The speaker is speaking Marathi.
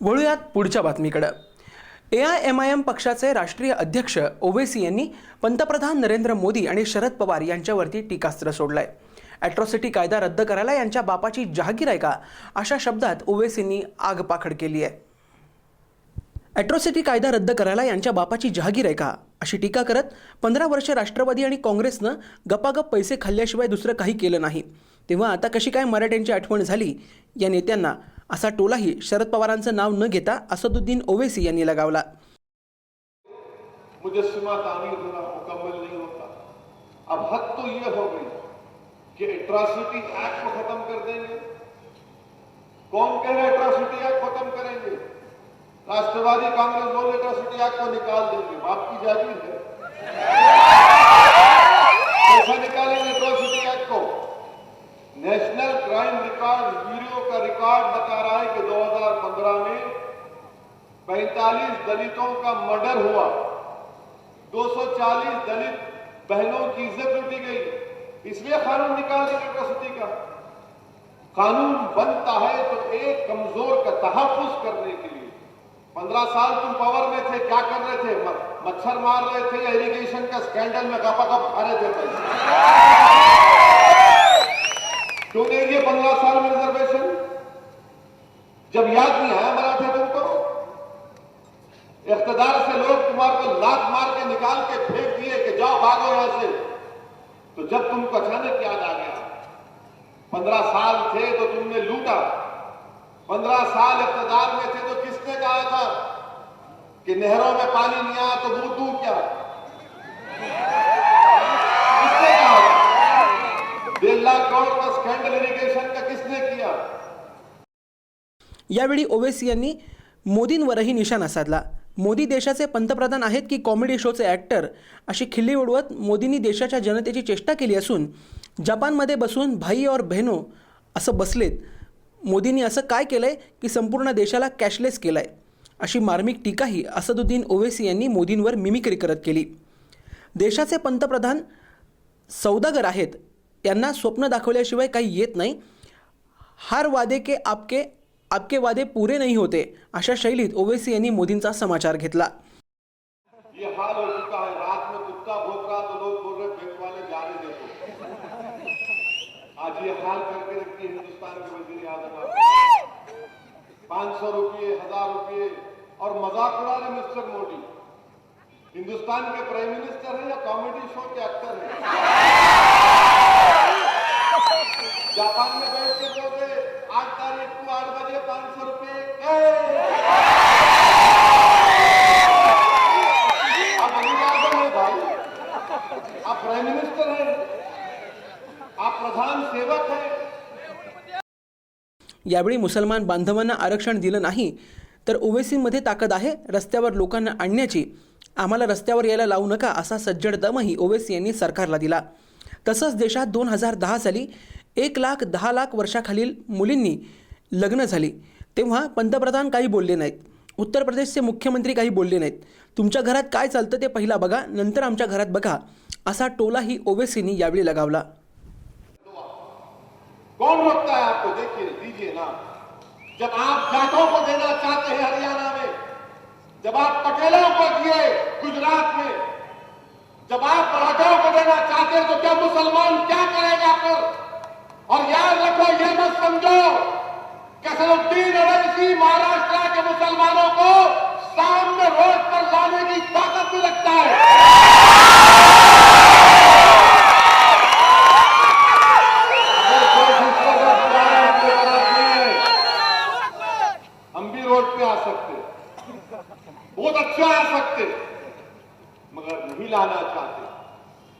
वळूयात पुढच्या बातमीकडं. A I M I M पक्षाचे राष्ट्रीय अध्यक्ष ओवेसी यांनी पंतप्रधान नरेंद्र मोदी आणि शरद पवार यांच्यावरती टीकास्त्र सोडलं आहे ॲट्रॉसिटी कायदा रद्द करायला यांच्या बापाची जहागीर आहे का? अशा शब्दात ओवेसींनी आगपाखड केली आहे. ॲट्रॉसिटी कायदा रद्द करायला यांच्या बापाची जहागीर आहे का? अशी टीका करत पंधरा वर्ष राष्ट्रवादी आणि काँग्रेसनं गपागप पैसे खाल्ल्याशिवाय दुसरं काही केलं नाही. तेव्हा आता कशी काय मराठ्यांची आठवण झाली? या नेत्यांना असा टोलाही शरद पवारांचं नाव न घेता असदुद्दीन ओवेसी यांनी लगावला मुजस्समा तामीर होना मुकम्मल नहीं होता अब हद तो ये हो गई कि एट्रॉसिटी एक्ट को खत्म कर देंगे कौन कह रहे एट्रॉसिटी एक्ट खत्म करेंगे राष्ट्रवादी कांग्रेस बोले एट्रॉसिटी एक्ट को निकाल देंगे बाप की जागीर है कैसा نیشنل کرائم ریکارڈ بیورو کا ریکارڈ بتا رہا ہے کہ دوہزار پندرہ میں پہنٹالیس دلیتوں کا مرڈر ہوا۔ دو سو چالیس دلیت بہنوں کی عزت لٹی گئی۔ اس لیے خانون نکال دیا ستی کا۔ قانون بنتا ہے تو ایک کمزور کا تحفظ کرنے کے لیے پندرہ سال تم پاور میں تھے، کیا کر رہے تھے؟ مچھر مار رہے تھے یا ایریگیشن کا سکینڈل میں گپا گپ کھا رہے تھے؟ کیونکہ یہ پندرہ سال میں ریزرویشن جب یاد نہیں آیا مراٹھے تم کو، اقتدار سے لوگ تمہارے کو لات مار کے نکال کے پھینک دیے کہ جاؤ بھاگو یہاں سے۔ تو جب تم کو اچانک یاد آ گیا، پندرہ سال تھے تو تم نے لوٹا۔ پندرہ سال اقتدار میں تھے تو کس نے کہا تھا کہ نہروں میں پانی نہیں آیا تو منہ کیا؟ का का किसने किया? यावेळी ओवेसी यांनी मोदींवरही निशाणा साधला. मोदी देशाचे पंतप्रधान आहेत की कॉमेडी शोचे ॲक्टर? अशी खिल्ली उडवत मोदींनी देशाच्या जनतेची चेष्टा केली असून जपानमध्ये बसून भाई और बहनो असं बसलेत. मोदींनी असं काय केलंय की संपूर्ण देशाला कॅशलेस केलंय? अशी मार्मिक टीकाही असदुद्दीन ओवेसी यांनी मोदींवर मिमिक्री करत केली. देशाचे पंतप्रधान सौदागर आहेत. त्यांना स्वप्न दाखवल्याशिवाय काही येत नाही. हार वादे के आपके आपके वादे पुरे नाही होते अशा शैलीत ओवेसी यांनी मोदींचा समाचार घेतला. ये हो सौ रुपये हजार रुपये और मजाक उड़ा रहे मिस्टर मोदी। हिंदुस्तान के प्राइम मिनिस्टर हैं या कॉमेडी शो के एक्टर हैं जापान में बैठ के बोल रहे आठ तारीख को आठ बजे पांच सौ रुपये आप वजीर आजम है भाई आप प्राइम मिनिस्टर हैं महान सेवक है। यावेळी मुसलमान बांधवांना आरक्षण दिलं नाही तर ओवेसीमध्ये ताकद आहे रस्त्यावर लोकांना आणण्याची. आम्हाला रस्त्यावर यायला लावू नका असा सज्जड दमही ओवेसी यांनी सरकारला दिला. तसंच देशात दोन हजार दहा साली एक लाख दहा लाख वर्षाखालील मुलींनी लग्न झाली. तेव्हा पंतप्रधान काही बोलले नाहीत. उत्तर प्रदेशचे मुख्यमंत्री काही बोलले नाहीत. तुमच्या घरात काय चालतं ते पहिला बघा नंतर आमच्या घरात बघा असा टोलाही ओवेसींनी यावेळी लगावला. کون روکتا ہے آپ کو دیکھیے دیجیے نا۔ جب آپ جاتوں کو دینا چاہتے ہیں ہریانہ میں، جب آپ پٹیلوں کو دیے گجرات میں، جب آپ پراتوں کو دینا چاہتے ہیں تو کیا مسلمان کیا کرے گا پر اور یاد رکھو، یہ مت سمجھو کہ الدین اویسی مہاراشٹر کے مسلمانوں کو سامنے روز پر لانے کی طاقت بھی لگتا ہے۔ روڈ پہ آ سکتے. بہت اچھا آ سکتے. مگر نہیں لانا چاہتے.